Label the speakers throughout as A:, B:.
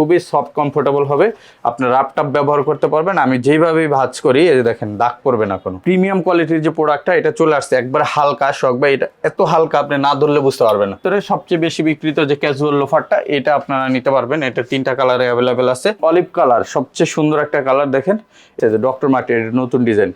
A: খুবই soft comfortable হবে। আপনার রাপটাপ ব্যবহার করতে পারবেন। আমি যেইভাবেই ভাজ করি, এই যে দেখেন, দাগ পড়বে না কোনো। প্রিমিয়াম কোয়ালিটির যে প্রোডাক্টটা এটা চলে আসছে। একবার হালকা শখ বা এটা এত হালকা আপনি না ধরলে বুঝতে পারবেন না। তোর সবচেয়ে বেশি বিক্রিত যে ক্যাজুয়াল লোফারটা এটা আপনারা নিতে পারবেন। এটা তিনটা কালারে অ্যাভেলেবেল আছে। অলিভ কালার সবচেয়ে সুন্দর একটা কালার দেখেন। ডক্টর মার্টিন এটা নতুন ডিজাইন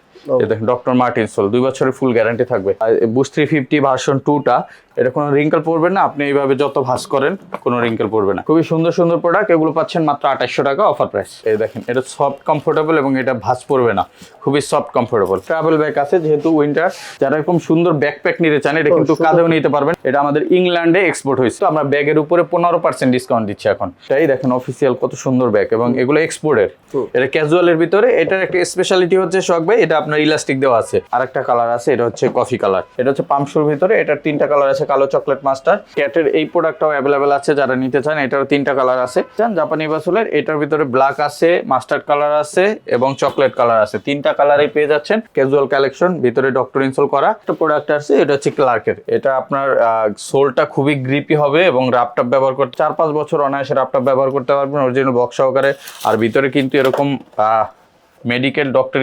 A: দেখেন ডক্টর মার্টিন সোল দুই বছরের ফুল গ্যারান্টি থাকবে। বুস থ্রি ফিফটি ভার্সন টুটা এটা কোনো রিঙ্কেল পড়বে না আপনি এইভাবে যত ভাস করেন কোনো রিঙ্কেল পড়বে না। খুবই সুন্দর সুন্দর প্রোডাক্ট এগুলো পাচ্ছেন মাত্র আঠাশশো টাকা অফার প্রাইস এই দেখেন এটা সফট কমফোর্টেবল এবং এটা ভাস পড়বে না খুবই সফট কমফোর্টেবল ট্রাভেল ব্যাগ আছে যেহেতু উইন্টার যারা এরকম সুন্দর ব্যাকপ্যাক নিতে চান এটা কিন্তু কাঁধেও নিতে পারবেন। এটা আমাদের ইংল্যান্ডে এক্সপোর্ট হয়েছে। তো আমরা ব্যাগের উপরে পনেরো পার্সেন্ট ডিসকাউন্ট দিচ্ছি এখন। তাই দেখেন অফিসিয়াল কত সুন্দর ব্যাগ এবং এগুলো এক্সপোর্টের এটা ক্যাজুয়ালের ভিতরে এটার একটা স্পেশালিটি হচ্ছে শখ ভাই এটা আপনার ইলাস্টিক দেওয়া আছে। আর একটা কালার আছে, এটা হচ্ছে কফি কালার এটা হচ্ছে পামশুর ভিতরে, এটার তিনটা কালার আছে, কালো চকলেট মাস্টার ক্যাটের এই প্রোডাক্টটাও অ্যাভেলেবেল আছে, যারা নিতে চান এটারও তিনটা কালার আছে। চান জাপানি বাসুলের, এটার ভিতরে ব্ল্যাক আছে মাস্টার্ড কালার আছে, এবং চকলেট কালার আছে। তিনটা কালারে পেয়ে যাচ্ছেন ক্যাজুয়াল কালেকশন ভিতরে ডক্টর ইনসোল করা। একটা প্রোডাক্ট আছে, এটা হচ্ছে ক্লার্কের এটা আপনার সোলটা খুবই গ্রিপি হবে এবং রাপটাপ ব্যবহার করতে চার পাঁচ বছর অনায়াসে রাপটাপ ব্যবহার করতে পারবেন অরিজিনাল বক্স সহকারে। আর ভিতরে কিন্তু এরকম মেডিকেল ডক্টর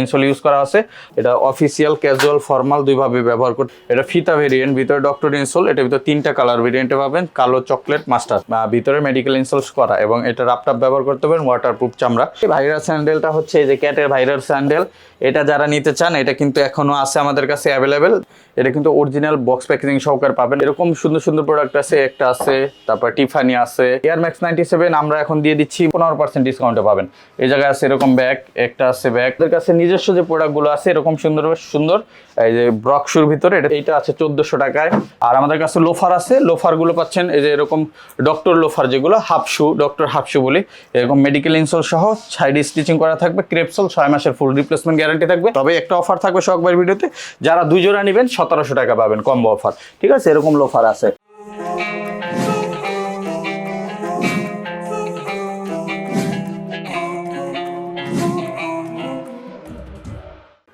A: ইনসোল ইউজ করা আছে। এটা অফিসিয়াল ক্যাজুয়াল ফর্মাল দুইভাবে ব্যবহার করতে এটা ফিতা ভেরিয়েন্ট ভিতরে ডক্টর ইনসোল এটা ভিতরে তিনটা কালার ভেরিয়েন্টে পাবেন, কালো চকলেট মাস্টার ভিতরে মেডিকেল ইনসোলস করা এবং এটা রাপটাপ ব্যবহার করতে পারেন ওয়াটারপ্রুফ চামড়া। ভাইরাস স্যান্ডেলটা হচ্ছে এই যে ক্যাটের ভাইরাস স্যান্ডেল এটা যারা নিতে চান, এটা কিন্তু এখনও আছে আমাদের কাছে অ্যাভেলেবেল এটা কিন্তু অরিজিনাল বক্স প্যাকেজিং সহকারে পাবেন। এরকম সুন্দর সুন্দর প্রোডাক্ট আছে, একটা আছে, তারপর টিফানি আছে। এয়ার ম্যাক্স নাইনটি সেভেন আমরা এখন দিয়ে দিচ্ছি, পনেরো পার্সেন্ট ডিসকাউন্টে পাবেন। এই জায়গায় আছে এরকম ব্যাগ একটা আছে ব্যাগ এদের কাছে নিজস্ব যে প্রোডাক্টগুলো আছে, এরকম সুন্দর সুন্দর, এই যে ব্রকশুর ভিতরে, এটা এইটা আছে চোদ্দশো টাকায়। আর আমাদের কাছে লোফার আছে, লোফারগুলো পাচ্ছেন, এই যে এরকম ডক্টর লোফার যেগুলো half shoe doctor half shoe বলি, এরকম মেডিকেল ইনসোল সহ সাইড স্টিচিং করা থাকবে ক্রেপসোল ছয় মাসের ফুল রিপ্লেসমেন্ট গ্যারান্টি থাকবে। তবে একটা অফার থাকবে শখবার ভিডিওতে, যারা দুই জোড়া নেবেন, সতেরোশো টাকা পাবেন কম্বো অফার ঠিক আছে? এরকম লোফার আছে।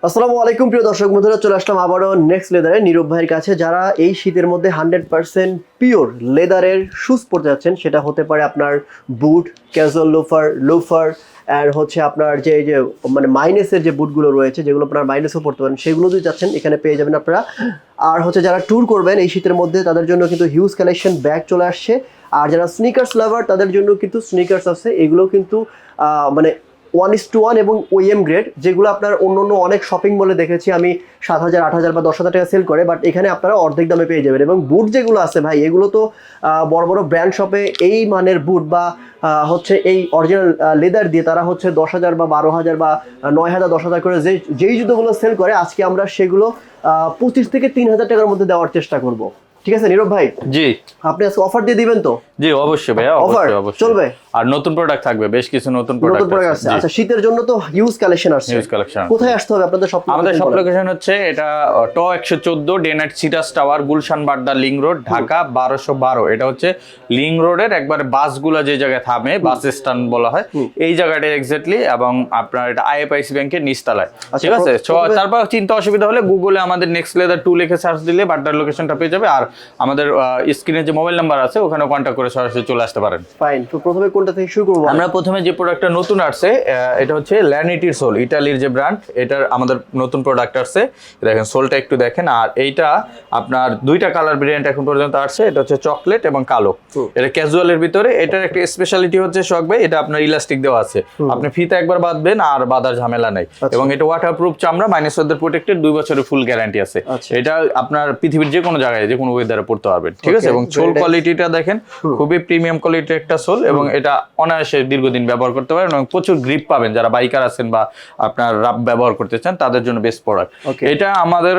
B: আসসালামু আলাইকুম, প্রিয় দর্শক বন্ধুরা, চলে আসলাম আবারও নেক্সট লেদারে নীরব ভাইয়ের কাছে। যারা এই শীতের মধ্যে হান্ড্রেড পার্সেন্ট পিওর লেদারের শুজ পরতে যাচ্ছেন, সেটা হতে পারে আপনার বুট ক্যাজুয়াল লোফার লোফার আর হচ্ছে আপনার যে যে মানে মাইনাসের যে বুটগুলো রয়েছে, যেগুলো আপনার মাইনাসও পড়তে পারেন, সেগুলো যদি যাচ্ছেন, এখানে পেয়ে যাবেন আপনারা। আর হচ্ছে যারা ট্যুর করবেন, এই শীতের মধ্যে, তাদের জন্য কিন্তু হিউজ কালেকশন ব্যাগ চলে আসছে। আর যারা স্নিকার্স লাভার তাদের জন্য কিন্তু স্নিকার্স আছে। এগুলো কিন্তু মানে ওয়ান ইস টু ওয়ান এবং ওএম গ্রেড যেগুলো আপনার অন্য অন্য অনেক শপিং মলে দেখেছি, আমি সাত হাজার, আট হাজার বা দশ হাজার টাকা সেল করে বাট এখানে আপনারা অর্ধেক দামে পেয়ে যাবেন। এবং বুট যেগুলো আছে ভাই, এগুলো তো বড় বড় ব্র্যান্ড শপে এই মানের বুট বা হচ্ছে এই অরিজিনাল লেদার দিয়ে তারা হচ্ছে দশ হাজার বা বারো হাজার বা নয় হাজার, দশ হাজার করে যে, যেই জুতোগুলো সেল করে, আজকে আমরা সেগুলো পঁচিশ থেকে তিন হাজার টাকার মধ্যে দেওয়ার চেষ্টা করব। ঠিক আছে নীরব ভাই?
A: জি।
B: আপনি আজকে অফার দিয়ে দিবেন তো?
A: জি অবশ্যই? অবশ্যই অবশ্যই।
B: চলবে?
A: আর নতুন প্রোডাক্ট থাকবে বেশ কিছু নতুন প্রোডাক্ট
B: আছে। আচ্ছা শীতের জন্য তো হিউজ কালেকশন আসছে।
A: Huge collection আছে।
B: কোথায় আসতে হবে? আপনাদের সব
A: আমাদের সব লোকেশন হচ্ছে এটা ট একশো চোদ্দ ডেনাইট সিটাস tower Gulshan Badda link road Dhaka বারোশো বারো। এটা হচ্ছে লিং রোডের একবার বাসগুলো যে জায়গায় থামে বাস স্ট্যান্ড বলা হয় এই জায়গাটা এক্স্যাক্টলি এবং আপনার এটা আইএফআইসি ব্যাংকের নিচতলায়। ঠিক আছে?
B: প্র-
A: তারপর চিন্তা অসুবিধা হলে গুগলে আমাদের নেক্সট লেদার টু লিখে সার্চ দিলে বাড্ডার লোকেশনটা পেয়ে যাবে। আর আমাদের স্ক্রিনে যে মোবাইল নাম্বার আছে ওখানে কন্ট্যাক্ট করে সরাসরি চলে আসতে পারেন।
B: ফাইন তো প্রথমে কোনটা থেকে শুরু করব?
A: আমরা প্রথমে যে প্রোডাক্টটা নতুন আসছে এটা হচ্ছে ল্যানিটির সোল ইটালির যে ব্র্যান্ড এটার আমাদের নতুন প্রোডাক্ট আসছে। দেখেন সোলটা একটু দেখেন আর এইটা আপনার দুইটা কালার ভেরিয়েন্ট এখন পর্যন্ত আসছে এটা হচ্ছে চকলেট এবং কালো। এটা ক্যাজুয়ালের ভিতরে এটার একটা স্পেশালিটি হচ্ছে শখ ভাই এটা আপনার ইলাস্টিক দেওয়া আছে। আপনি ফিতা একবার বাঁধবেন আর বাঁধার ঝামেলা নাই। এবং এটা ওয়াটারপ্রুফ চামড়া মাইনাস ওদের প্রোটেক্টেড দুই বছরের ফুল গ্যারান্টি আছে।
B: আচ্ছা।
A: এটা আপনার পৃথিবীর যে কোনো জায়গায় যে কোনো ওয়েদারে পড়তে পারবেন ঠিক আছে? এবং সোল কোয়ালিটিটা দেখেন খুবই প্রিমিয়াম কোয়ালিটির একটা সোল এবং এটা অনায়াসে দীর্ঘদিন ব্যবহার করতে পারেন এবং প্রচুর গ্রিপ পাবেন। যারা বাইকার আছেন বা আপনার রাব ব্যবহার করতে চান তাদের জন্য বেস্ট প্রোডাক্ট এটা আমাদের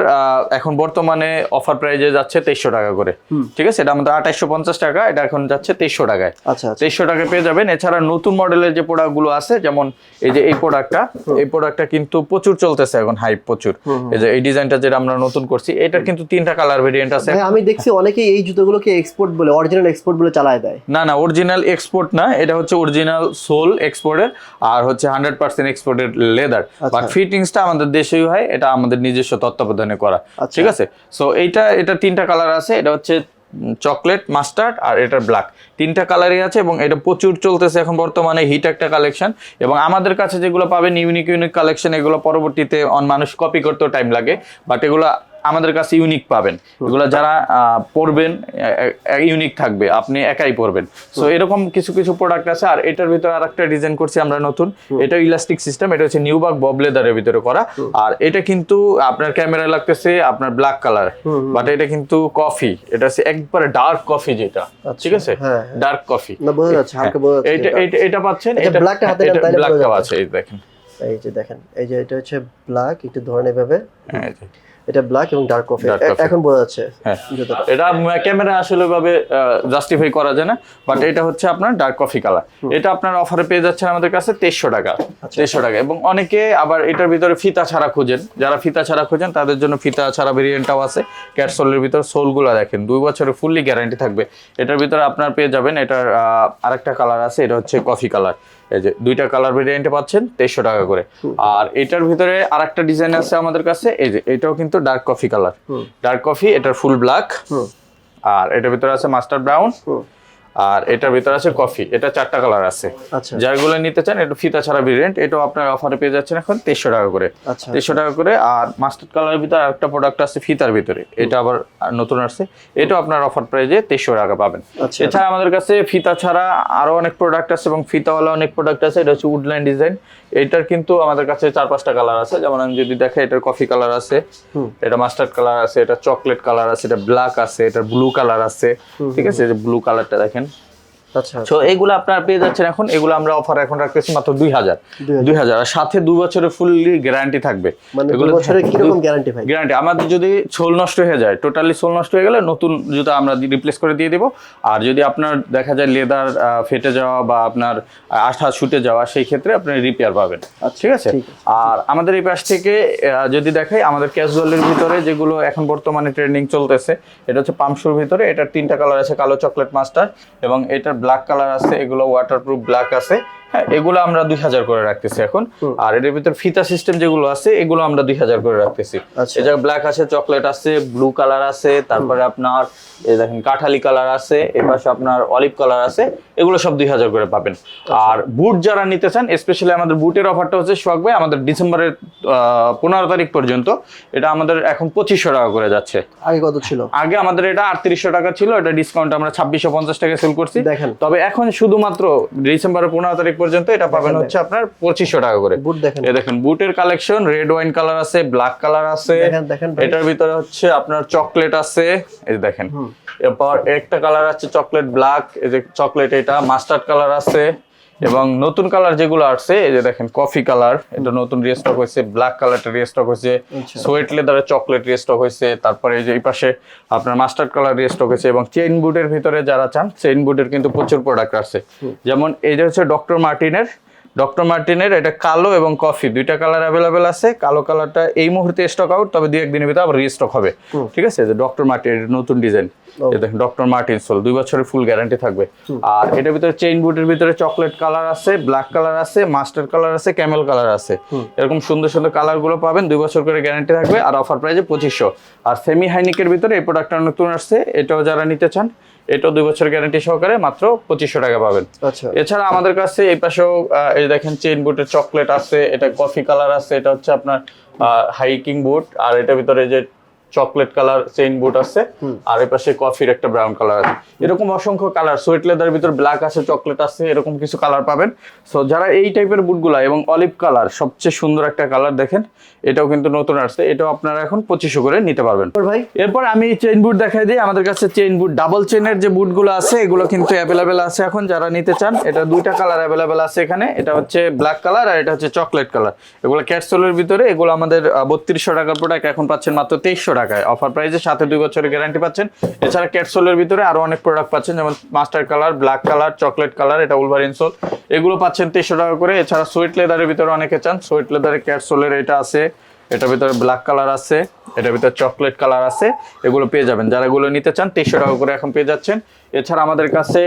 A: এখন বর্তমানে অফার প্রাইজে যাচ্ছে তেইশশো টাকা করে। ঠিক আছে? এটা আমাদের আঠাইশশো পঞ্চাশ টাকা এটা এখন যাচ্ছে তেইশশো টাকায়।
B: আচ্ছা আচ্ছা।
A: তেইশশো টাকা পেয়ে যাবেন। এছাড়া নতুন মডেলের যে প্রোডাক্টগুলো আছে যেমন এই যে এই প্রোডাক্টটা এই প্রোডাক্টটা কিন্তু প্রচুর চলতেছে এখন হাইপ প্রচুর। এই যে এই ডিজাইনটা যেটা আমরা নতুন করছি এটার কিন্তু তিনটা কালার ভেরিয়েন্ট আছে।
B: আমি দেখছি অনেকেই এই জুতোগুলোকে এক্সপোর্ট বলে অরিজিনাল এক্সপোর্ট বলে চালায় দেয়।
A: না না অরিজিনাল এক্সপোর্ট না এটা হচ্ছে অরিজিনাল সোল এক্সপোর্টের আর হচ্ছে হান্ড্রেড পার্সেন্ট এক্সপোর্টের লেদার বাট ফিটিংসটা আমাদের দেশেই হয় এটা আমাদের নিজস্ব তত্ত্বাবধানে করা।
B: আচ্ছা।
A: ঠিক আছে? সো এইটা এটা তিনটা কালার আছে এটা হচ্ছে চকলেট মাস্টার্ড আর এটার ব্ল্যাক তিনটা কালারই আছে এবং এটা প্রচুর চলতেছে এখন বর্তমানে হিট একটা কালেকশন এবং আমাদের কাছে যেগুলো পাবেন ইউনিক ইউনিক কালেকশন এগুলো পরবর্তীতে অন মানুষ কপি করতেও টাইম লাগে। বাট এগুলো আমাদের কাছে ইউনিক পাবেন। এগুলো যারা আহ, পরবেন ইউনিক থাকবে আপনি একাই পরবেন। সো এরকম কিছু কিছু প্রোডাক্ট আছে আর এটার ভিতরে আর একটা ডিজাইন করছি আমরা নতুন। এটা ইলাস্টিক সিস্টেম এটা হচ্ছে নিউবাক বব লেদারের ভিতরে করা। আর এটা কিন্তু আপনার ক্যামেরা লাগতেছে আপনার ব্ল্যাক কালার বাট এটা কিন্তু কফি এটা হচ্ছে একবারে ডার্ক কফি যেটা ঠিক আছে?
B: হ্যাঁ,
A: ডার্ক কফি
B: হালকা বোঝা যাচ্ছে
A: এটা
B: এটা।
A: পাচ্ছেন?
B: এটা black-টা হাতে।
A: আছে এই দেখেন।
B: এই যে দেখেন এই যে এটা হচ্ছে ব্ল্যাক একটু ধরেন এভাবে।
A: হ্যাঁ এই যে।
B: এটা ব্ল্যাক এবং ডার্ক কফি। এখন বোঝা যাচ্ছে
A: হ্যাঁ। এটা ক্যামেরা আসলে ভাবে জাস্টিফাই করা যায় না বাট এটা হচ্ছে আপনার ডার্ক কফি কালার এটা আপনার অফারে পেয়ে যাচ্ছেন আমাদের কাছে তেইশশো টাকা
B: আচ্ছা।
A: তেইশশো টাকা। এবং অনেকে আবার এটার ভিতরে ফিতা ছাড়া খুঁজেন। যারা ফিতা ছাড়া খুঁজেন তাদের জন্য ফিতা ছাড়া ভেরিয়েন্টটাও আছে। ক্যাটসোলের ভিতরে সোলগুলো দেখেন দুই বছরের ফুললি গ্যারান্টি থাকবে। এটার ভিতরে আপনার পেয়ে যাবেন এটার আহ, আরেকটা কালার আছে এটা হচ্ছে কফি কালার এই যে দুইটা কালার ভেরিয়েন্টে পাচ্ছেন তেইশশো টাকা করে। আর এটার ভিতরে আর একটা ডিজাইন আছে আমাদের কাছে এই যে এটাও কিন্তু dark coffee colour dark coffee এটার ফুল ব্ল্যাক আর এটার ভিতরে আছে মাস্টার ব্রাউন আর এটার ভিতরে আছে কফি এটা চারটা কালার আছে।
B: আচ্ছা।
A: যারগুলো নিতে চান এটা ফিতা ছাড়া ভেরিয়েন্ট এটাও আপনার অফারে পেয়ে যাচ্ছেন এখন তেইশশো টাকা করে।
B: আচ্ছা।
A: তেইশশো টাকা করে আর মাস্টার্ড কালারের ভিতরে আরেকটা প্রোডাক্ট আছে ফিতার ভিতরে এটা আবার নতুন আসছে। এটাও আপনার অফার প্রাইজে তেইশশো টাকা পাবেন।
B: আচ্ছা।
A: এছাড়া আমাদের কাছে ফিতা ছাড়া আরও অনেক প্রোডাক্ট আছে এবং ফিতাওয়ালা অনেক প্রোডাক্ট আছে এটা হচ্ছে উডলাইন ডিজাইন এটার কিন্তু আমাদের কাছে চার পাঁচটা কালার আছে যেমন আমি যদি দেখে এটার কফি কালার আছে
B: হুম।
A: এটা মাস্টার্ড কালার আছে এটা চকলেট কালার আছে এটা ব্ল্যাক আছে এটা ব্লু কালার আছে। ঠিক আছে ব্লু কালারটা দেখেন তো এগুলো আপনারা পেয়ে যাচ্ছেন এখন এগুলো আমরা অফার এখন রাখতেছি মাত্র দুই হাজার। দুই হাজার। আর সাথে দু বছরের ফুললি গ্যারান্টি থাকবে।
B: মানে
A: এগুলো
B: বছরের কীরকম গ্যারান্টি ভাই?
A: গ্যারান্টি আমাদের যদি সোল নষ্ট হয়ে যায় টোটালি সোল নষ্ট হয়ে গেলে নতুন জুতা আমরা রিপ্লেস করে দিয়ে দিব। আর যদি আপনার দেখা যায় লেদার ফেটে যাওয়া বা আপনার আঠা ছুটে যাওয়া সেই ক্ষেত্রে আপনি রিপেয়ার পাবেন। ঠিক আছে? আর আমাদের এই পাশ থেকে যদি দেখাই আমাদের ক্যাজুয়ালের ভিতরে যেগুলো এখন বর্তমানে ট্রেন্ডিং চলতেছে এটা হচ্ছে পামশুর ভিতরে এটার তিনটা কালার আছে কালো চকলেট মাস্টার এবং এটার ব্ল্যাক কালার আছে এগুলো ওয়াটারপ্রুফ ব্ল্যাক আছে। হ্যাঁ এগুলো আমরা দুই হাজার করে রাখতেছি এখন। আর এটার ভিতর ফিতা সিস্টেম যেগুলো আছে এগুলো আমরা দুই হাজার করে রাখতেছি।
B: আচ্ছা।
A: এই জায়গায় ব্ল্যাক আছে চকলেট আছে ব্লু কালার আছে তারপরে আপনার দেখেন কাঠালি কালার আছে এ পাশে আপনার অলিভ কালার আছে এগুলো সব দুই হাজার করে পাবেন। আর বুট যারা নিতে চান স্পেশালি আমাদের বুটের অফারটা হচ্ছে সোহাগ ভাই আমাদের ডিসেম্বরের পনেরো তারিখ পর্যন্ত এটা আমাদের এখন পঁচিশশো টাকা করে যাচ্ছে।
B: আগে কত ছিল?
A: আগে আমাদের এটা আটত্রিশশো টাকা ছিল এটা ডিসকাউন্ট আমরা ছাব্বিশশো পঞ্চাশ টাকা সেল করছি।
B: দেখেন।
A: তবে এখন শুধুমাত্র ডিসেম্বরের পনেরো তারিখ পর্যন্ত এটা পাবেন হচ্ছে আপনার পঁচিশশো টাকা করে।
B: বুট দেখেন
A: এই দেখেন বুটের কালেকশন রেড ওয়াইন কালার আছে ব্ল্যাক কালার আছে।
B: দেখেন দেখেন
A: এটার ভিতরে হচ্ছে আপনার চকলেট আছে। এই যে দেখেন। এরপর একটা কালার আছে চকলেট ব্ল্যাক এই যে চকলেট এটা মাস্টার্ড কালার আছে। এবং নতুন কালার যেগুলো আসছে এই যে দেখেন কফি কালার এটা নতুন রিস্টক হয়েছে ব্ল্যাক কালারটা রিস্টক হয়েছে। সোয়েট লেদারের চকলেট রিস্টক হয়েছে তারপরে এই যে এই পাশে আপনার মাস্টার্ড কালার রিস্টক হয়েছে এবং চেইন বুটের ভিতরে যারা চান চেইন বুটের কিন্তু প্রচুর প্রোডাক্ট আছে যেমন এই যে হচ্ছে ডক্টর মার্টিনের ডক্টর মার্টিনের এটা কালো এবং কফি দুইটা কালার অ্যাভেলেবেল আছে কালো কালারটা এই মুহূর্তে স্টক আউট তবে দুই একদিনের ভিতরে আবার রিস্টক হবে। ঠিক আছে? যে ডক্টর মার্টিন নতুন ডিজাইন দেখেন ডক্টর মার্টিন সোল দুই বছরের ফুল গ্যারান্টি থাকবে। আর এটার ভিতরে চেইন বুটের ভিতরে চকলেট কালার আছে ব্ল্যাক কালার আছে মাস্টার কালার আছে ক্যামেল কালার আছে। এরকম সুন্দর সুন্দর কালারগুলো পাবেন দুই বছর করে গ্যারান্টি থাকবে আর অফার প্রাইজে পঁচিশশো। আর সেমি হাইনিকের ভিতরে এই প্রোডাক্টটা নতুন আসছে এটাও যারা নিতে চান এটাও দুই বছর গ্যারান্টি সহকারে মাত্র পঁচিশশো টাকা পাবেন।
B: আচ্ছা।
A: এছাড়া আমাদের কাছে এই পাশেও এই দেখেন চেইন বুটের চকলেট আছে এটা কফি কালার আছে এটা হচ্ছে আপনার হাইকিং বুট আর এটার ভিতরে যে চকলেট কালার চেইন বুট আছে আর এই পাশে কফির একটা ব্রাউন কালার আছে। এরকম অসংখ্য কালার সুইট লেদার ভিতর ব্ল্যাক আছে চকলেট আছে এরকম কিছু কালার পাবেন। সো যারা এই টাইপের বুটগুলা এবং অলিভ কালার সবচেয়ে সুন্দর একটা কালার দেখেন এটাও কিন্তু নতুন আসছে এটাও আপনারা এখন পঁচিশশো করে নিতে পারবেন।
B: ভাই?
A: এরপর আমি চেইন বুট দেখাই দিই আমাদের কাছে চেইন বুট ডাবল চেইনের যে বুটগুলো আছে এগুলো কিন্তু অ্যাভেলেবেল আছে এখন যারা নিতে চান এটা দুইটা কালার অ্যাভেলেবেল আছে এখানে এটা হচ্ছে ব্ল্যাক কালার আর এটা হচ্ছে চকলেট কালার। এগুলো ক্যাটসোলের ভিতরে এগুলো আমাদের বত্রিশশো টাকার প্রোডাক্ট এখন পাচ্ছেন মাত্র তেইশশো টাকায় অফার প্রাইসে সাথে দুই বছরের গ্যারান্টি পাচ্ছেন। এছাড়া ক্যাটসোলের ভিতরে আরও অনেক প্রোডাক্ট পাচ্ছেন, যেমন mustard colour black colour chocolate colour এটা উলভার ইনসোল এগুলো পাচ্ছেন তেইশশো টাকা করে। এছাড়া সুইট লেদারের ভিতরে অনেকে চান। সুইট লেদারের ক্যাটসোলের এটা আছে, এটার ভিতরে ব্ল্যাক কালার আছে, এটার ভিতরে চকলেট কালার আছে, এগুলো পেয়ে যাবেন। যারা এগুলো নিতে চান, তেইশশো টাকা করে এখন পেয়ে যাচ্ছেন। এছাড়া আমাদের কাছে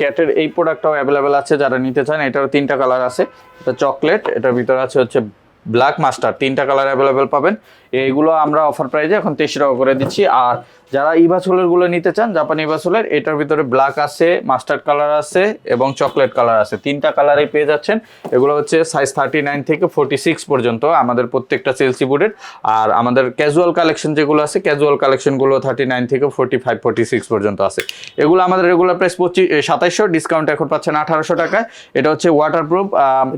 A: ক্যাটের এই প্রোডাক্টটাও অ্যাভেলেবেল আছে, যারা নিতে চান, এটারও তিনটা কালার আছে। এটা চকলেট এটার ভিতরে আছে হচ্ছে ব্ল্যাক মাস্টার তিনটা কালার অ্যাভেলেবেল পাবেন। এইগুলো আমরা অফার প্রাইজে এখন তেইশ টাকা করে দিচ্ছি। আর যারা ইভাসোলেরগুলো নিতে চান জাপানি ইভাসোলের এটার ভিতরে ব্ল্যাক আছে মাস্টার্ড কালার আছে এবং চকলেট কালার আছে। তিনটা কালারে পেয়ে যাচ্ছেন। এগুলো হচ্ছে সাইজ থার্টি নাইন থেকে ফোর্টি সিক্স পর্যন্ত আমাদের প্রত্যেকটা সেলসি বুটের আর আমাদের ক্যাজুয়াল কালেকশন যেগুলো আছে ক্যাজুয়াল কালেকশনগুলো থার্টি নাইন থেকে ফোর্টি ফাইভ ফোর্টি সিক্স পর্যন্ত আছে। এগুলো আমাদের রেগুলার প্রাইস পঁচিশ সাতাইশশো ডিসকাউন্ট এখন পাচ্ছেন আঠারোশো টাকায়। এটা হচ্ছে ওয়াটারপ্রুফ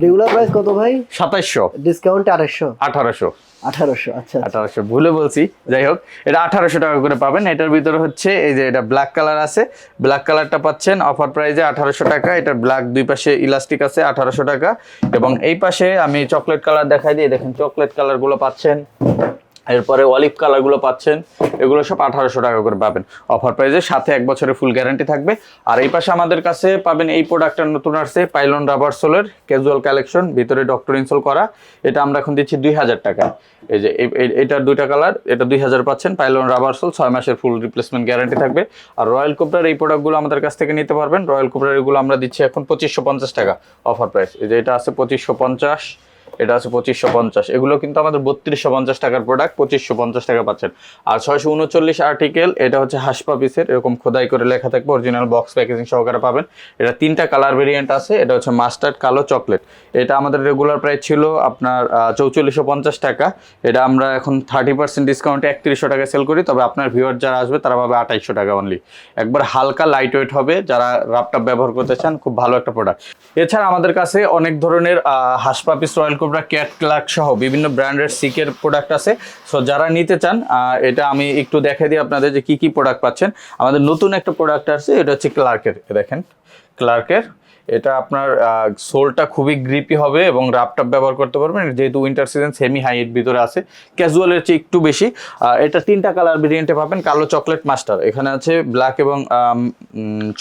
B: রেগুলার প্রাইস কত ভাই?
A: সাতাইশশো।
B: ডিসকাউন্ট আড়াইশো
A: আঠারোশো।
B: আচ্ছা আচ্ছা।
A: আঠারোশো, ভুলে বলছি। যাই হোক, এটা আঠারোশো টাকা করে পাবেন। এটার ভিতরে হচ্ছে এই যে এটা ব্ল্যাক কালার আছে। ব্ল্যাক কালারটা পাচ্ছেন অফার প্রাইজে আঠারোশো টাকা। এটা ব্ল্যাক দুই পাশে ইলাস্টিক আছে, আঠারোশো টাকা। এবং এই পাশে আমি চকলেট কালার দেখাই দিই। দেখেন চকলেট কালারগুলো পাচ্ছেন। এরপরে অলিভ কালারগুলো পাচ্ছেন, এগুলো সব আঠারোশো টাকা করে পাবেন। অফার প্রাইজে সাথে এক বছরের ফুল গ্যারান্টি থাকবে। আর এই পাশে আমাদের কাছে পাবেন এই প্রোডাক্টটা নতুন আসছে পাইলন রাবার সোলের ক্যাজুয়াল কালেকশন ভিতরে ডক্টর ইনসোল করা। এটা আমরা এখন দিচ্ছি দুই হাজার টাকা। এই যে এটার দুইটা কালার এটা দুই হাজার পাচ্ছেন পাইলন রাবার সোল ছয় মাসের ফুল রিপ্লেসমেন্ট গ্যারান্টি থাকবে। আর রয়্যাল কোবরার এই প্রোডাক্টগুলো আমাদের কাছ থেকে নিতে পারবেন। রয়্যাল কোবরার এগুলো আমরা দিচ্ছি এখন পঁচিশশো পঞ্চাশ টাকা অফার প্রাইস এই যে, এটা আছে পঁচিশশো পঞ্চাশ। এটা আছে পঁচিশশো পঞ্চাশ। এগুলো কিন্তু আমাদের বত্রিশশো পঞ্চাশ টাকার প্রোডাক্ট পঁচিশশো পঞ্চাশ টাকা পাচ্ছেন। আর ছয়শো উনচল্লিশ আর্টিকেল এটা হচ্ছে হাসপা পিসের, এরকম খোদাই করে লেখা থাকবে অরিজিনাল বক্স প্যাকেজিং সহকারে পাবেন। এটা তিনটা কালার ভেরিয়েন্ট আছে, এটা হচ্ছে মাস্টার্ড কালো চকলেট এটা আমাদের রেগুলার প্রাইস ছিল আপনার চৌচল্লিশশো পঞ্চাশ টাকা। এটা আমরা এখন থার্টি পার্সেন্ট ডিসকাউন্টে একত্রিশশো টাকা সেল করি, তবে আপনার ভিউয়ার যারা আসবে, তারা পাবে আঠাইশশো টাকা অনলি একবার হালকা লাইট ওয়েট হবে, যারা রাপটাপ ব্যবহার করতে চান, খুব ভালো একটা প্রোডাক্ট এছাড়া আমাদের কাছে অনেক ধরনের Hush Puppies Royal Cobra Cat Clark সহ বিভিন্ন ব্র্যান্ডের সিকের প্রোডাক্ট আছে। সো যারা নিতে চান এটা আমি একটু দেখে দিই আপনাদের যে কি কি প্রোডাক্ট পাচ্ছেন। আমাদের নতুন একটা প্রোডাক্ট আছে এটা হচ্ছে ক্লার্কের দেখেন। ক্লার্কের এটা আপনার সোলটা খুবই গ্রিপি হবে এবং রাপটাপ ব্যবহার করতে পারবেন। যেহেতু উইন্টার সিজন সেমি হাইট ভিতরে আছে। ক্যাজুয়ালের চেয়ে একটু বেশি। এটা তিনটা কালার ভেরিয়েন্টে পাবেন। কালো চকলেট মাস্টার এখানে আছে ব্ল্যাক এবং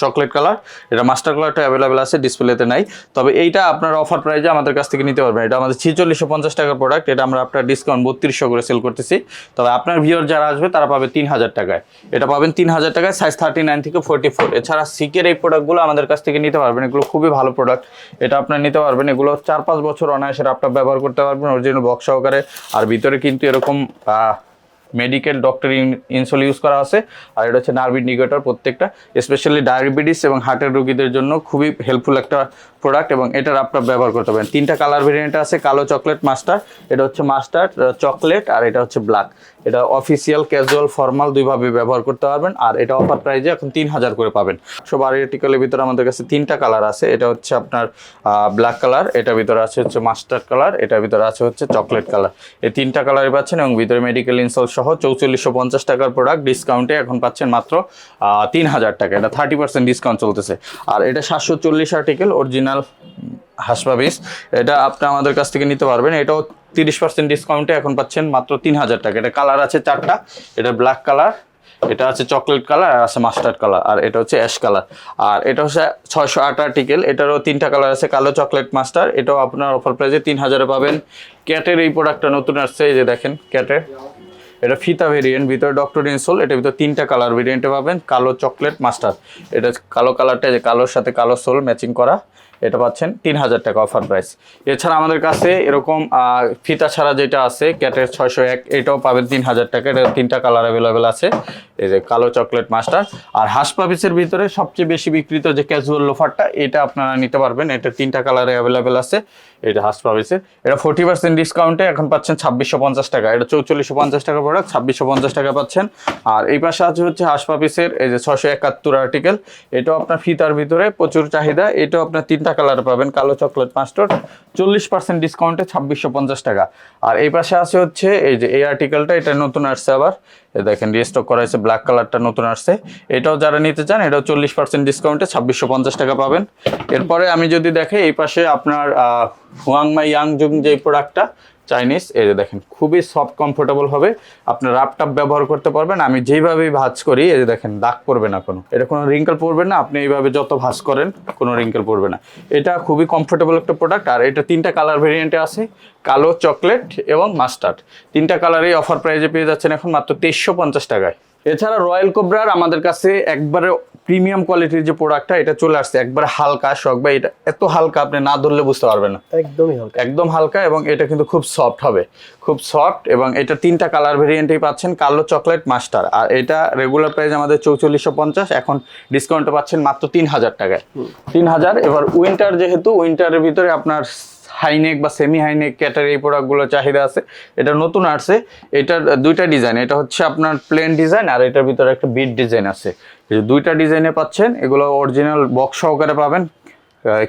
A: চকলেট কালার এটা মাস্টার কালারটা অ্যাভেলেবেল আছে ডিসপ্লেতে নাই। তবে এইটা আপনার অফার প্রাইজে আমাদের কাছ থেকে নিতে পারবেন। এটা আমাদের ছিচল্লিশশো পঞ্চাশ টাকার প্রোডাক্ট এটা আমরা আপনার ডিসকাউন্ট বত্রিশশো করে সেল করতেছি। তবে আপনার ভিওর যারা আসবে, তারা পাবে তিন হাজার টাকায়। এটা পাবেন তিন হাজার টাকায় সাইজ থার্টি নাইন থেকে ফোর্টি ফোর এছাড়া সিকের এই প্রোডাক্টগুলো আমাদের কাছ থেকে নিতে পারবেন। এগুলো খুবই ভালো প্রোডাক্ট এটা আপনার নিতে পারবেন। এগুলো চার পাঁচ বছর অনায়াসে আপনার ব্যবহার করতে পারবেন। অরিজিনাল বক্স সহকারে। আর ভিতরে কিন্তু এরকম মেডিকেল ডক্টর ইনসোল ইউজ করা আছে। আর এটা হচ্ছে নার্ভ ইন্ডিকেটর প্রত্যেকটা। স্পেশালি ডায়াবেটিস এবং হার্টের রোগীদের জন্য খুবই হেল্পফুল একটা প্রোডাক্ট এবং এটার আপনার ব্যবহার করতে পারেন। তিনটা কালার ভেরিয়েন্ট আছে। কালো চকলেট মাস্টার এটা হচ্ছে মাস্টার্ড চকলেট আর এটা হচ্ছে ব্ল্যাক এটা অফিসিয়াল ক্যাজুয়াল ফর্মাল দুইভাবে ব্যবহার করতে পারবেন। আর এটা অফার প্রাইজে এখন তিন হাজার করে পাবেন। সব আর্টিকেলের ভিতরে আমাদের কাছে তিনটা কালার আছে। এটা হচ্ছে আপনার ব্ল্যাক কালার এটার ভিতরে আছে হচ্ছে মাস্টার্ড কালার এটার ভিতরে আছে হচ্ছে চকলেট কালার এই তিনটা কালারই পাচ্ছেন এবং ভিতরে মেডিকেল ইনসল সহ চৌচল্লিশশো পঞ্চাশ টাকার প্রোডাক্ট ডিসকাউন্টে এখন পাচ্ছেন মাত্র তিন হাজার টাকা। এটা থার্টি পার্সেন্ট ডিসকাউন্ট চলতেছে। আর এটা সাতশো চল্লিশ আর্টিকেল অরিজিনাল হাসপাবিস এটা আপনি আমাদের কাছ থেকে নিতে পারবেন। এটাও তিরিশ পার্সেন্ট ডিসকাউন্টে এখন পাচ্ছেন মাত্র তিন হাজার টাকা। এটা কালার আছে চারটা, এটা ব্ল্যাক কালার এটা আছে চকলেট কালার আর আছে মাস্টার্ড কালার আর এটা হচ্ছে অ্যাশ কালার আর এটা হচ্ছে ছয়শো আট আর্টিকেল এটারও তিনটা কালার আছে, কালো চকলেট মাস্টার এটাও আপনার অফার প্রাইসে তিন হাজারে পাবেন। ক্যাটের এই প্রোডাক্টটা নতুন আসছে, এই যে দেখেন ক্যাটের এটা ফিতা ভেরিয়েন্ট ভিতরে ডক্টর ইনসোল এটার ভিতরে তিনটা কালার ভেরিয়েন্টে পাবেন, কালো চকলেট মাস্টার এটা কালো কালারটা যে কালোর সাথে কালো সোল ম্যাচিং করা। এটা পাচ্ছেন তিন হাজার টাকা অফার প্রাইস এছাড়া আমাদের কাছে এরকম ফিতা ছাড়া যেটা আছে ক্যাটের ছয়শো এক, এটাও পাবেন তিন হাজার টাকা। এটা তিনটা কালার অ্যাভেলেবেল আছে। এই যে কালো চকলেট মাস্টার আর হাঁস পাপিসের ভিতরে সবচেয়ে বেশি বিক্রিত যে ক্যাজুয়াল লোফারটা এটা আপনারা নিতে পারবেন। এটা তিনটা কালারে অ্যাভেলেবেল আছে এটা হাঁস পাপিসের এটা ফোর্টি পার্সেন্ট ডিসকাউন্টে এখন পাচ্ছেন ছাব্বিশশো পঞ্চাশ টাকা। এটা চৌচল্লিশশো পঞ্চাশ টাকা প্রোডাক্ট ছাব্বিশশো পঞ্চাশ টাকা পাচ্ছেন। আর এই পাশে আছে হচ্ছে হাঁস পাপিসের এই যে ছশো একাত্তর আর্টিকেল এটাও আপনার ফিতার ভিতরে প্রচুর চাহিদা। এটাও আপনার তিনটা কালার পাবেন, কালো চকলেট মাস্টার চল্লিশ পার্সেন্ট ডিসকাউন্টে ছাব্বিশশো পঞ্চাশ টাকা। আর এই পাশে আছে হচ্ছে, এই যে এই আর্টিকেলটা এটা নতুন আসছে আবার। দেখেন রিস্টক করা হয়েছে ব্ল্যাক কালারটা নতুন আসছে। এটাও যারা নিতে চান, এটাও চল্লিশ পার্সেন্ট ডিসকাউন্টে ছাব্বিশশো পঞ্চাশ টাকা পাবেন। এরপরে আমি যদি দেখে এই পাশে আপনার হুয়াংমাই ইয়াং জুং যে প্রোডাক্টটা চাইনিজ এই যে দেখেন, খুবই সফট কমফোর্টেবল হবে। আপনার রাপটাপ ব্যবহার করতে পারবেন। আমি যেইভাবেই ভাজ করি, এই যে দেখেন, দাগ পড়বে না কোনো। এটা কোনো রিঙ্কেল পড়বে না, আপনি এইভাবে যত ভাজ করেন, কোনো রিঙ্কেল পড়বে না। এটা খুবই কমফোর্টেবল একটা প্রোডাক্ট আর এটা তিনটা কালার ভেরিয়েন্টে আছে, কালো চকলেট এবং মাস্টার্ড তিনটা কালারই অফার প্রাইজে পেয়ে যাচ্ছেন এখন মাত্র তেইশশো পঞ্চাশ টাকায়। এছাড়া রয়্যাল কোবরার আমাদের কাছে একবারে প্রিমিয়াম কোয়ালিটির যে প্রোডাক্টটা এটা চলে আসছে। একবার হালকা শখ বা এটা এত হালকা আপনি না ধরলে বুঝতে পারবেন না।
B: একদমই হালকা।
A: একদম হালকা এবং এটা কিন্তু খুব সফট হবে। খুব সফট এবং এটা তিনটা কালার ভেরিয়েন্টেই পাচ্ছেন কালো চকলেট মাস্টার আর এটা রেগুলার প্রাইস আমাদের চৌচল্লিশশো পঞ্চাশ এখন ডিসকাউন্টে পাচ্ছেন মাত্র তিন হাজার টাকায়। তিন হাজার এবার উইন্টার যেহেতু উইন্টারের ভিতরে আপনার হাইনেক বা সেমি হাইনেক ক্যাটার এই প্রোডাক্টগুলোর চাহিদা আছে। এটা নতুন আসছে। এটার দুইটা ডিজাইন এটা হচ্ছে আপনার প্লেন ডিজাইন আর এটার ভিতরে একটা বিট ডিজাইন আছে। এই দুইটা ডিজাইনে পাচ্ছেন, এগুলো অরিজিনাল বক্স সহকারে পাবেন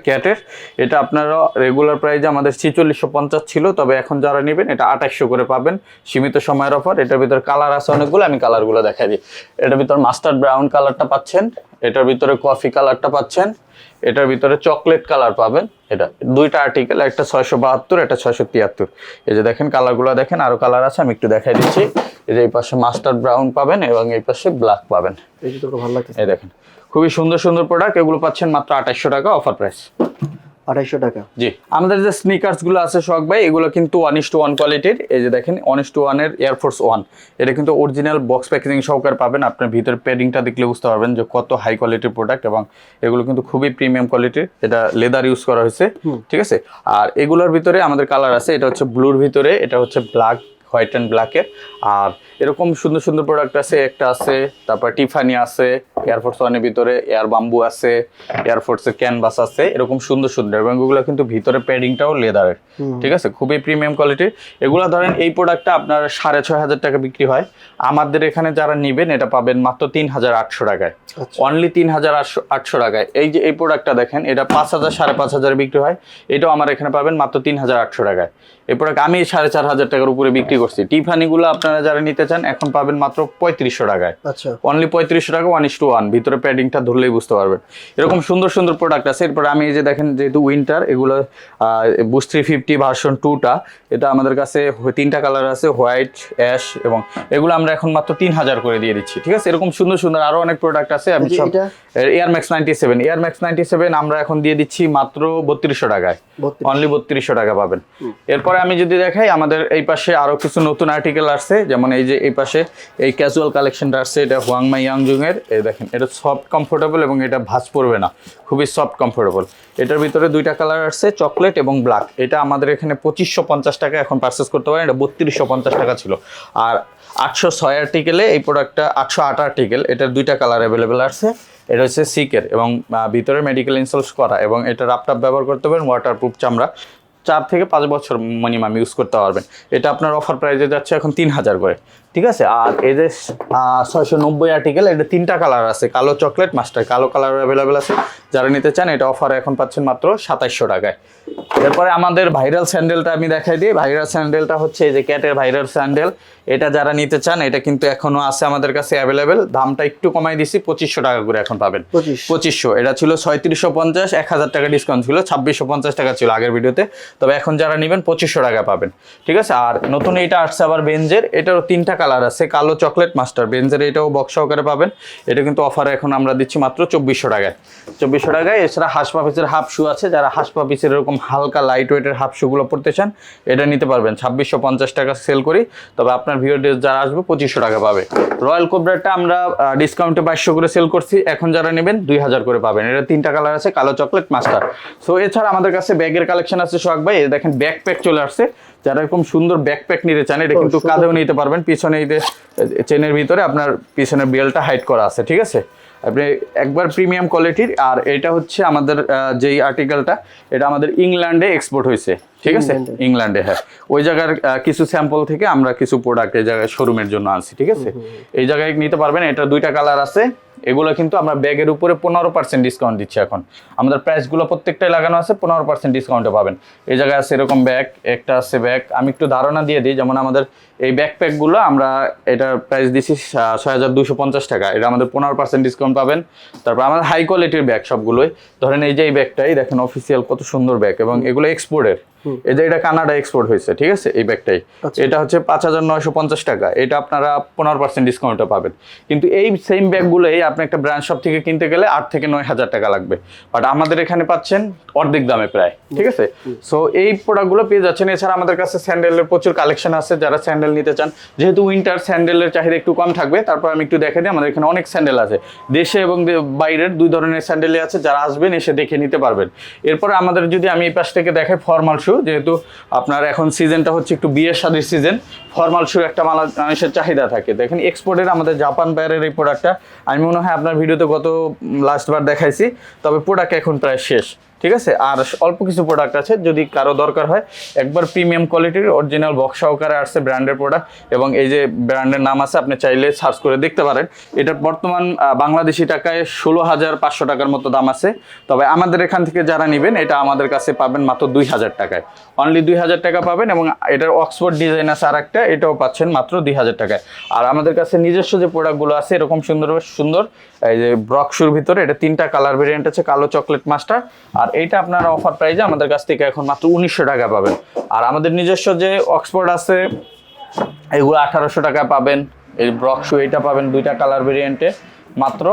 A: ক্যাটের এটা আপনারা রেগুলার প্রাইসে আমাদের ছিচল্লিশশো পঞ্চাশ ছিল, তবে এখন যারা নেবেন, এটা আঠাশশো করে পাবেন। সীমিত সময়ের অফার এটার ভিতরে কালার আছে অনেকগুলো, আমি কালারগুলো দেখাই দিই। এটার ভিতরে মাস্টার্ড ব্রাউন কালারটা পাচ্ছেন, এটার ভিতরে কফি কালারটা পাচ্ছেন, এটার ভিতরে চকলেট কালার পাবেন, এটা দুইটা আর্টিকেল একটা ছয়শো বাহাত্তর, একটা ছয়শো তিয়াত্তর। এই যে দেখেন কালারগুলো দেখেন, আরও কালার আছে, আমি একটু দেখাই দিচ্ছি। যে এই পাশে মাস্টার্ড ব্রাউন পাবেন এবং এই পাশে ব্ল্যাক পাবেন।
B: এই জুতোটা ভালো লাগছে
A: এই দেখেন খুবই সুন্দর সুন্দর প্রোডাক্ট এগুলো পাচ্ছেন মাত্র আঠাশশো টাকা অফার প্রাইস
B: আড়াইশো টাকা।
A: জি আমাদের যে স্নিকার্সগুলো আছে শখ ভাই এগুলো কিন্তু ওয়ান ইস টু ওয়ান কোয়ালিটির এই যে দেখেন ওয়ান ইস টু ওয়ানের এয়ারফোর্স ওয়ান এটা কিন্তু অরিজিনাল বক্স প্যাকেজিং সহকারে পাবেন আপনার ভিতরে প্যাডিংটা দেখলে বুঝতে পারবেন যে কত হাই কোয়ালিটির প্রোডাক্ট এবং এগুলো কিন্তু খুবই প্রিমিয়াম কোয়ালিটির এটা লেদার ইউজ করা হয়েছে ঠিক আছে? আর এগুলোর ভিতরে আমাদের কালার আছে এটা হচ্ছে ব্লুর ভিতরে এটা হচ্ছে ব্ল্যাক হোয়াইট অ্যান্ড ব্ল্যাকের। আর এরকম সুন্দর সুন্দর প্রোডাক্ট আছে একটা আছে তারপর টিফানি আছে এয়ারফোর্স ওয়ানের ভিতরে এয়ার বাম্বু আছে এয়ারফোর্সের ক্যানভাস আছে এরকম সুন্দর সুন্দর। এবং এগুলো কিন্তু ভিতরে প্যাডিংটাও লেদারের ঠিক আছে? খুবই প্রিমিয়াম কোয়ালিটির এগুলো ধরেন এই প্রোডাক্টটা আপনার সাড়ে ছয় হাজার টাকা বিক্রি হয়। আমাদের এখানে যারা নেবেন এটা পাবেন মাত্র তিন হাজার আটশো টাকায়।
B: আচ্ছা।
A: অনলি তিন হাজার আটশো আটশো টাকায়। এই যে এই প্রোডাক্টটা দেখেন এটা পাঁচ হাজার সাড়ে পাঁচ হাজারে বিক্রি হয়। এটাও আমার এখানে পাবেন মাত্র তিন হাজার আটশো টাকায়। এই প্রোডাক্ট আমি সাড়ে চার হাজার টাকার উপরে বিক্রি করছি। টিফানিগুলো আপনারা যারা নিতে চান এখন পাবেন মাত্র পঁয়ত্রিশশো টাকায়।
B: আচ্ছা।
A: অনলি পঁয়ত্রিশশো টাকা ওয়ান ইস টু ওয়ান ভিতরে প্যাডিংটা ধরলেই বুঝতে পারবেন। এরকম সুন্দর সুন্দর প্রোডাক্ট আছে। এরপর আমি এই যে দেখেন যেহেতু উইন্টার এগুলো বুস থ্রি ফিফটি ভার্সন টুটা এটা আমাদের কাছে তিনটা কালার আছে হোয়াইট অ্যাশ এবং এগুলো আমরা এখন মাত্র তিন হাজার করে দিয়ে দিচ্ছি। ঠিক আছে? এরকম সুন্দর সুন্দর আরও অনেক প্রোডাক্ট আছে। আমি সব Air Max ninety seven Air Max ninety seven আমরা এখন দিয়ে দিচ্ছি মাত্র বত্রিশশো টাকায়। অনলি বত্রিশশো টাকা পাবেন। এরপরে আমি যদি দেখাই আমাদের এই পাশে আরও কিছু নতুন আর্টিকেল আসছে যেমন এই যে এই পাশে এই ক্যাজুয়াল কালেকশনটা আসছে, এটা হুয়াংমা ইয়াংজুং এর। এই দেখেন, এটা সফট কমফোর্টেবল এবং এটা ভাঁজ পড়বে না, খুবই সফট কমফোর্টেবল এটার ভিতরে দুইটা কালার আসছে চকলেট এবং ব্ল্যাক এটা আমাদের এখানে পঁচিশশো পঞ্চাশ টাকা এখন পারচেস করতে পারেন, এটা বত্রিশশো পঞ্চাশ টাকা ছিল। আর আটশো ছয় আর্টিকেলে এই প্রোডাক্টটা আটশো আট আর্টিকেল এটার দুইটা কালার অ্যাভেলেবেল আসছে। এটা হচ্ছে সিকের এবং ভিতরে মেডিকেল ইনস্টলস করা এবং এটা রাপটাপ ব্যবহার করতে পারেন ওয়াটারপ্রুফ চামড়া। চার থেকে পাঁচ বছর মিনিমাম ইউজ করতে পারবেন। এটা আপনার অফার প্রাইসে যাচ্ছে এখন তিন হাজার করে। ঠিক আছে? আর এই যে ছয়শো নব্বই আর্টিকেল এটা তিনটা কালার আছে কালো চকলেট মাস্টার কালো কালার অ্যাভেলেবেল আছে। যারা নিতে চান এটা অফার এখন পাচ্ছেন মাত্র সাতাইশশো টাকায়। এরপরে আমাদের ভাইরাল স্যান্ডেলটা আমি দেখাই দিই। ভাইরাল স্যান্ডেলটা হচ্ছে এই যে ক্যাটের ভাইরাল স্যান্ডেল এটা যারা নিতে চান এটা কিন্তু এখনও আছে আমাদের কাছে অ্যাভেলেবেল দামটা একটু কমাই দিছি পঁচিশশো টাকা করে এখন পাবেন। পঁচিশশো। এটা ছিল ছয়ত্রিশশো পঞ্চাশ এক হাজার টাকা ডিসকাউন্ট ছিল ছাব্বিশশো পঞ্চাশ টাকা ছিল আগের ভিডিওতে। তবে এখন যারা নেবেন পঁচিশশো টাকা পাবেন। ঠিক আছে? আর নতুন এইটা আসছে আবার বেঞ্জের এটারও তিনটা কালার আছে কালো চকলেট মাস্টার বেঞ্জের এটাও বক্স সহকারে পাবেন। এটা কিন্তু অফারে এখন আমরা দিচ্ছি মাত্র চব্বিশশো টাকায়। চব্বিশশো টাকায় এছাড়া হাঁস পাপিসের হাফ শু আছে। যারা হাঁস পাপিসের এরকম হালকা লাইট ওয়েটের হাফ শুগুলো পড়তে চান এটা নিতে পারবেন। ছাব্বিশশো পঞ্চাশ টাকা সেল করি। তবে আপনার ভিডিও ড্রেস যারা আসবে পঁচিশশো টাকা পাবে। রয়্যাল কোবরাটা আমরা ডিসকাউন্টে বাইশশো করে সেল করছি। এখন যারা নেবেন দুই হাজার করে পাবেন। এটা তিনটা কালার আছে কালো চকলেট মাস্টার সো এছাড়া আমাদের কাছে ব্যাগের কালেকশন আছে সোহাগ ভাই। দেখেন ব্যাকপ্যাক চলে আসছে। যারা এরকম সুন্দর ব্যাকপ্যাক নিতে চান এটা কিন্তু। কাঁধেও নিতে পারবেন। পিছনে এই যে চেনের ভিতরে আপনার পিছনের বেলটা হাইট করা আছে ঠিক আছে? আপনি একবার প্রিমিয়াম কোয়ালিটির আর এটা হচ্ছে আমাদের যেই আর্টিকেলটা এটা আমাদের ইংল্যান্ডে এক্সপোর্ট হয়েছে ঠিক আছে।
B: ইংল্যান্ডে
A: হ্যাঁ। ওই জায়গার কিছু স্যাম্পল থেকে আমরা কিছু প্রোডাক্ট এই জায়গায় শোরুমের জন্য আনছি ঠিক আছে? এই জায়গায় নিতে পারবেন এটা দুইটা কালার আছে। এগুলো কিন্তু আমরা ব্যাগের উপরে পনেরো পার্সেন্ট ডিসকাউন্ট দিচ্ছি এখন। আমাদের প্রাইসগুলো প্রত্যেকটাই লাগানো আছে পনেরো পার্সেন্ট ডিসকাউন্টে পাবেন। এই জায়গায় আছে এরকম ব্যাগ একটা আছে ব্যাগ আমি একটু ধারণা দিয়ে দিই যেমন আমাদের এই ব্যাকপ্যাকগুলো আমরা এটার প্রাইস দিচ্ছি ছয় হাজার দুশো পঞ্চাশ টাকা। এটা আমাদের পনেরো পার্সেন্ট ডিসকাউন্ট পাবেন। তারপর আমাদের হাই কোয়ালিটির ব্যাগ সবগুলোই। ধরেন এই যে এই ব্যাগটাই দেখেন অফিসিয়াল কত সুন্দর ব্যাগ এবং এগুলো এক্সপোর্টের এই যে এটা কানাডা এক্সপোর্ট হয়েছে ঠিক আছে? এই ব্যাগটাই
B: আচ্ছা।
A: এটা হচ্ছে পাঁচ হাজার নয়শো পঞ্চাশ টাকা। এটা আপনারা পনেরো পার্সেন্ট ডিসকাউন্টে পাবেন। কিন্তু এই সেম ব্যাগগুলোই আপনি একটা ব্র্যান্ড শপ থেকে কিনতে গেলে আট থেকে নয় হাজার টাকা লাগবে। বাট আমাদের এখানে পাচ্ছেন অর্ধেক দামে প্রায় ঠিক আছে? সো এই প্রোডাক্টগুলো পেয়ে যাচ্ছেন। এছাড়া আমাদের কাছে স্যান্ডেলের প্রচুর কালেকশন আছে। যারা স্যান্ডেল স্যান্ডেল নিতে চান। যেহেতু উইন্টার স্যান্ডেলের চাহিদা একটু কম থাকবে, তারপর আমি একটু দেখে দিই, আমাদের এখানে অনেক স্যান্ডেল আছে। দেশে এবং বাইরের দুই ধরনের স্যান্ডেলই আছে, যারা আসবেন এসে দেখে নিতে পারবেন। এরপরে আমাদের যদি আমি এই পাশ থেকে দেখাই ফর্মাল শু যেহেতু আপনার এখন সিজনটা হচ্ছে একটু বিয়ের শাদির সিজন ফর্মাল শু একটা মালা মানুষের চাহিদা থাকে। দেখেন এক্সপোর্টের আমাদের জাপান বাইরের এই প্রোডাক্টটা আমি মনে হয় আপনার ভিডিওতে গত লাস্টবার দেখাইছি, তবে প্রোডাক্ট এখন প্রায় শেষ। ঠিক আছে? আর অল্প কিছু প্রোডাক্ট আছে যদি কারও দরকার হয়, একবার প্রিমিয়াম কোয়ালিটির অরিজিনাল বক্স সহকারে আসছে ব্র্যান্ডের প্রোডাক্ট এবং এই যে ব্র্যান্ডের নাম আছে, আপনি চাইলে সার্চ করে দেখতে পারেন। এটার বর্তমান বাংলাদেশি টাকায় ষোলো হাজার পাঁচশো টাকার মতো দাম আছে। তবে আমাদের এখান থেকে যারা নেবেন, এটা আমাদের কাছে পাবেন মাত্র দুই হাজার টাকায়। অনলি দুই হাজার টাকা পাবেন এবং এটার অক্সফোর্ড ডিজাইন আছে আর একটা এটাও পাচ্ছেন মাত্র দুই হাজার টাকায়। আর আমাদের কাছে নিজস্ব যে প্রোডাক্টগুলো আছে, এরকম সুন্দর সুন্দর এই যে ব্রকশুর ভিতরে, এটা তিনটা কালার ভেরিয়েন্ট আছে, কালো চকলেট মাস্টার আর এইটা আপনার অফার প্রাইজে আমাদের কাছ থেকে এখন মাত্র উনিশশো টাকা পাবেন। আর আমাদের নিজস্ব যে অক্সফোর্ড আছে, এগুলো আঠারোশো টাকা পাবেন। এই ব্রক এইটা পাবেন দুইটা কালার ভেরিয়েন্টে মাত্র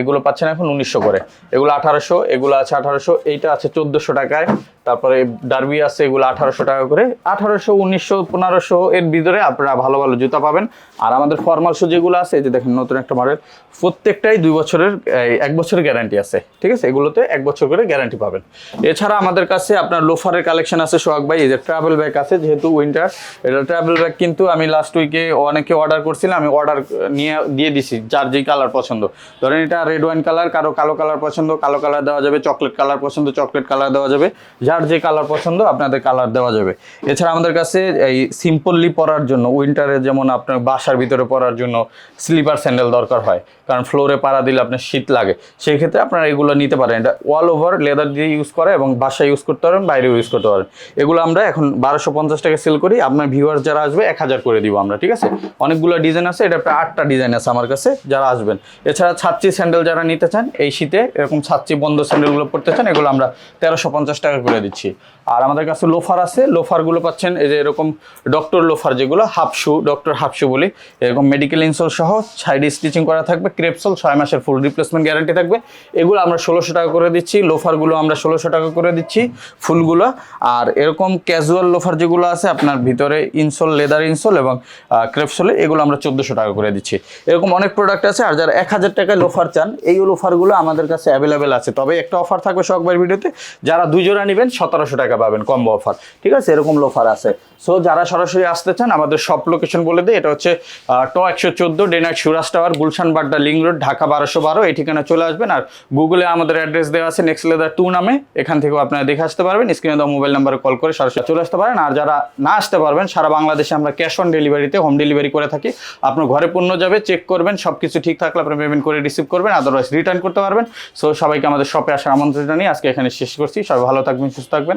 A: এগুলো পাচ্ছেন এখন উনিশশো করে। এগুলো আঠারোশো, এগুলো আছে আঠারোশো, এইটা আছে চোদ্দোশো টাকায়। তারপরে ডার্বি আছে এগুলো আঠারোশো টাকা করে। আঠারোশো, উনিশশো, পনেরোশো এর ভিতরে আপনারা ভালো ভালো জুতা পাবেন। আর আমাদের ফর্মাল শু যেগুলো আছে যে দেখেন নতুন একটা মডেল প্রত্যেকটাই দুই বছরের এক বছরের গ্যারান্টি আছে। ঠিক আছে? এগুলোতে এক বছর করে গ্যারান্টি পাবেন। এছাড়া আমাদের কাছে আপনার লোফারের কালেকশন আছে, সোহাগ ভাই, এই যে ট্রাভেল ব্যাগ আছে, যেহেতু উইন্টার এটা ট্রাভেল ব্যাগ কিন্তু আমি লাস্ট উইকে অনেকে অর্ডার করছিলাম, আমি অর্ডার নিয়ে, দিয়ে দিছি, যার যেই কালার পছন্দ। ধরেন এটা রেড ওয়াইন কালার কারও কালো কালার পছন্দ, কালো কালার দেওয়া যাবে চকলেট কালার পছন্দ চকলেট কালার দেওয়া যাবে। যার যে কালার পছন্দ, আপনাদের কালার দেওয়া যাবে। এছাড়া আমাদের কাছে এই সিম্পললি পরার জন্য উইন্টারে যেমন আপনার বাসার ভিতরে পরার জন্য স্লিপার স্যান্ডেল দরকার হয়, কারণ ফ্লোরে পাড়া দিলে আপনার শীত লাগে। সেই ক্ষেত্রে আপনারা এগুলো নিতে পারেন। এটা অল ওভার লেদার দিয়ে ইউজ করে এবং বাসায় ইউজ করতে পারেন, বাইরেও ইউজ করতে পারেন। এগুলো আমরা এখন বারোশো পঞ্চাশ টাকা সেল করি। আপনার ভিউয়ার যারা আসবে, এক হাজার করে দিব আমরা, ঠিক আছে? অনেকগুলো ডিজাইন আছে, এটা প্রায় আটটা ডিজাইন আছে আমার কাছে, যারা আসবেন। এছাড়া ছাত্রী স্যান্ডেল যারা নিতে চান, এই শীতে এরকম ছাত্রী বন্ধ স্যান্ডেলগুলো পড়তে চান, এগুলো আমরা তেরোশো পঞ্চাশ টাকা করে দিচ্ছি। আর আমাদের কাছে লোফার আছে। লোফারগুলো পাচ্ছেন এই যে এরকম ডক্টর লোফার যেগুলো half shoe doctor half shoe বলি। এরকম মেডিকেল ইনসোল সহ সাইডে স্টিচিং করা থাকবে ক্রেপসোল ছয় মাসের ফুল রিপ্লেসমেন্ট গ্যারান্টি থাকবে। এগুলো আমরা ষোলোশো টাকা করে দিচ্ছি, লোফারগুলো আমরা ষোলোশো টাকা করে দিচ্ছি ফুলগুলো। আর এরকম ক্যাজুয়াল লোফার যেগুলো আছে, আপনার ভিতরে ইনসোল লেদার ইনসোল এবং ক্রেপসোলে এগুলো আমরা চোদ্দোশো টাকা করে দিচ্ছি। এরকম অনেক প্রোডাক্ট আছে আর যারা এক হাজার টাকায় লোফার চান, এই লোফারগুলো আমাদের কাছে অ্যাভেলেবেল আছে। তবে একটা অফার থাকবে শখবার ভিডিওতে, যারা দুই জোড়া নেবেন সতেরোশো টাকা পাবেন কম্বো অফার ঠিক আছে? এরকম লোফার আছে। সো যারা সরাসরি আসতে চান, আমাদের সব লোকেশন বলে দিই, এটা হচ্ছে ট একশো চোদ্দ ডেনাক সুরাজ tower, Gulshan Badda, link road, Dhaka বারোশো বারো। এই ঠিকানা চলে আসবেন আর গুগলে আমাদের অ্যাড্রেস দেওয়া আছে নেক্সট লেদার টু নামে। এখান থেকেও আপনারা দেখে আসতে পারবেন। স্ক্রিনে দেওয়া মোবাইল নাম্বারে কল করে সরাসরি চলে আসতে পারেন। আর যারা না আসতে পারবেন, সারা বাংলাদেশে আমরা ক্যাশ অন ডেলিভারিতে হোম ডেলিভারি করে থাকি। আপনার ঘরে পণ্য যাবে চেক করবেন সব কিছু ঠিক থাকলে আপনি পেমেন্ট করে রিসিভ করবেন আদারওয়াইজ রিটার্ন করতে পারবেন। সো সবাইকে আমাদের শপে আসার আমন্ত্রণ জানিয়ে আজকে এখানে শেষ করছি। সবাই ভালো থাকবেন, সুস্থ থাকবেন।